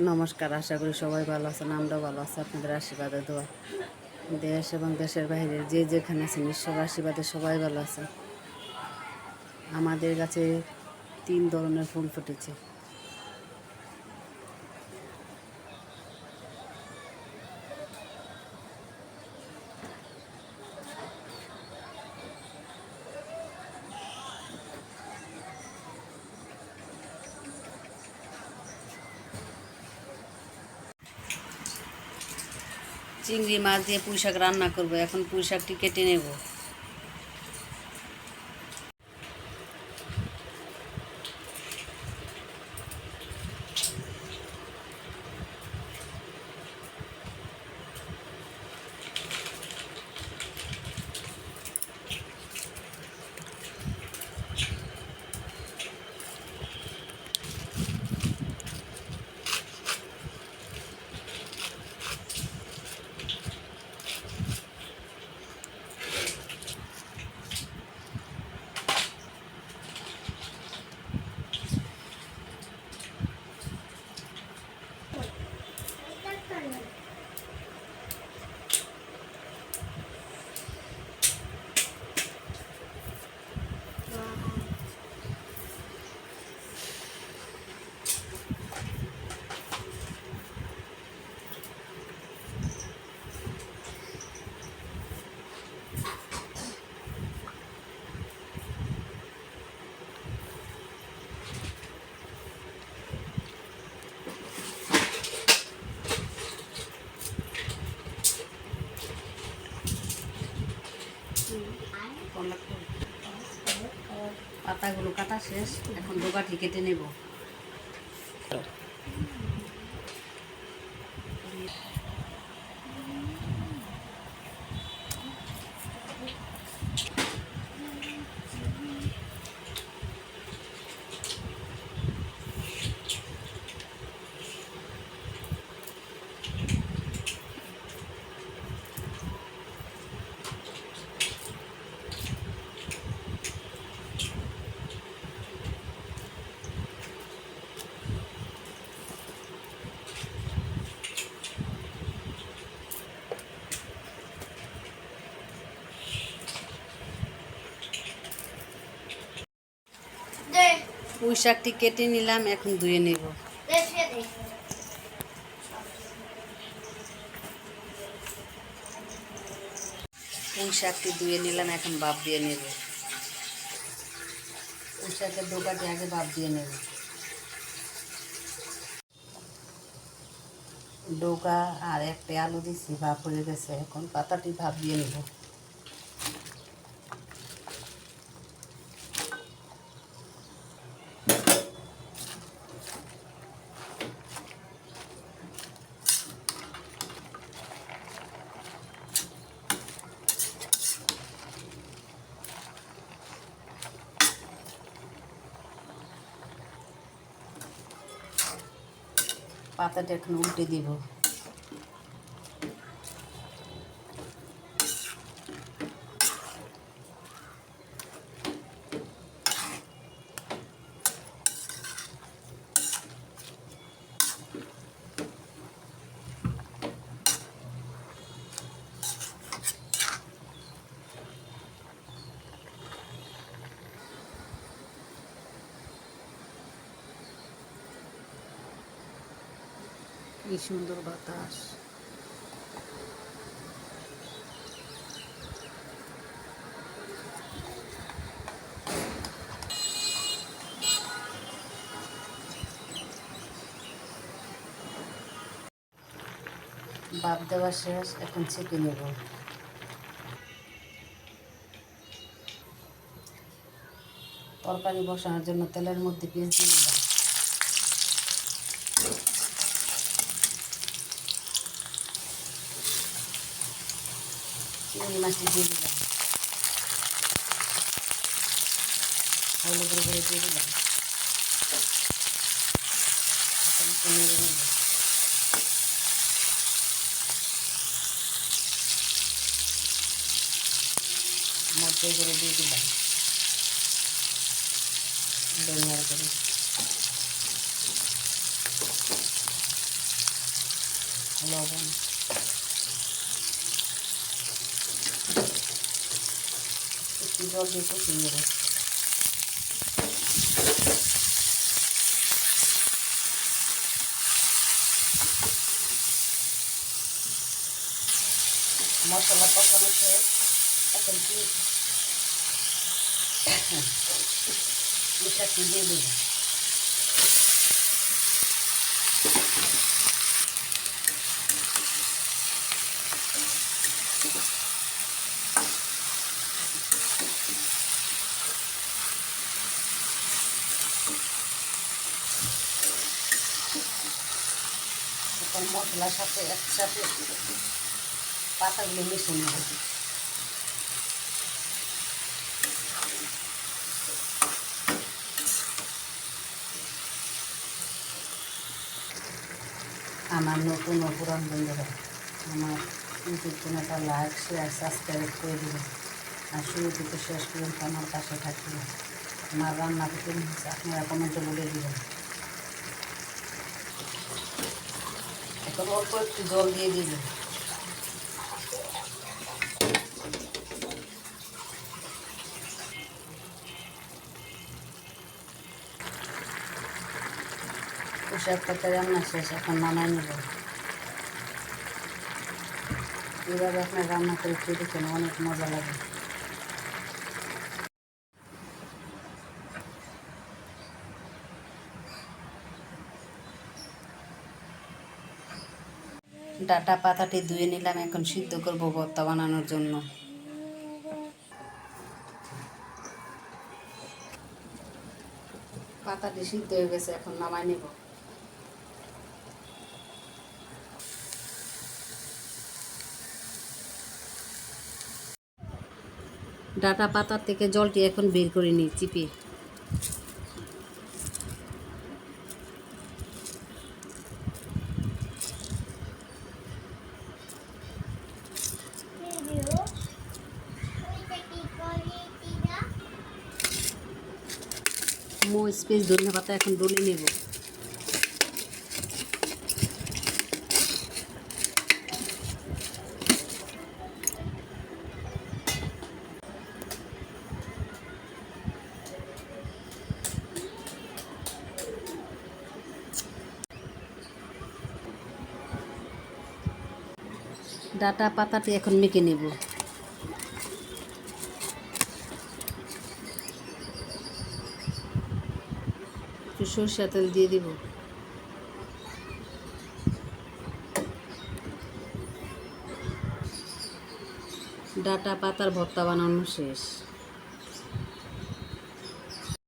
নমস্কার, আশা করি সবাই ভালো আছেন, আমরাও ভালো আছি, আপনাদের আশীর্বাদে, দোয়া। দেশ এবং দেশের বাইরে যে যেখানে আছেন ঈশ্বর আশীর্বাদে সবাই ভালো আছেন আমাদের কাছে তিন ধরনের ফুল ফুটেছে। চিংড়ি মাছ দিয়ে পুঁই শাক রান্না করব এখন পুঁই শাকটি কেটে নেব। পাতাগুলো কাটা শেষ এখন ডোকাটি কেটে নেব। পুঁই শাকটি কেটে নিলাম, এখন ধুয়ে নেব। পুঁই শাকটি ধুয়ে নিলাম, এখন ভাপ দিয়ে নেব। পুঁই শাকের ডোকাটি আগে ভাপ দিয়ে নেব। ডোকা আর একটা আলু দিচ্ছি ভাপ হয়ে গেছে, এখন পাতাটি ভাপ দিয়ে নেব। পাতাটা এখন উল্টে দিব। কি সুন্দর বাতাস। বাপ দেওয়া শেষ, এখন ছেঁকে নেব। তরকারি বসানোর জন্য তেলের মধ্যে পেঁয়াজ দিয়ে মাছটি দিয়ে দিলাম। হলুদ করে দিয়ে দিলাম। মধ্যে করে দিয়ে দিলাম। ধনিয়ার করে। লবণ একটু জল দিয়ে কষিয়ে নেব মশলা কষানো শেষ। এখন কি? মিশাটি দিয়ে দেবো। এখন মশলার সাথে একসাথে পাতাগুলো মিশিয়ে নেব। আমার নতুন ও পুরান বন্ধুরা, আমার ইউটিউব চ্যানেলটা লাইক শেয়ার সাবস্ক্রাইব করে দেবেন আর শুরু থেকে শেষ পর্যন্ত আমার পাশে থাকবেন আমার রান্না হচ্ছে, আপনারা কমেন্টে বলে দেবেন। অল্প একটু জল দিয়ে দিবেন পোশাক পাতা শেষ, এখন নামাই নেব। এভাবে আপনার রান্না করে খেয়ে দেখেন অনেক মজা লাগে। ডাটা পাতাটি ধুয়ে নিলাম, এখন সিদ্ধ করব ভর্তা বানানোর জন্য। পাতাটি সিদ্ধ হয়ে গেছে, এখন নামাই নেব। ডাটা পাতার থেকে জলটি এখন বের করে নিই, চিপে ভিডিও ওইটা কি করে দিনা মো স্পেস ধনে পাতা এখন ডলে নেব। ডাটা পাতাটি এখন মেখে নেব। একটু সরষের তেল দিয়ে দিব। ডাটা পাতার ভর্তা বানানো শেষ।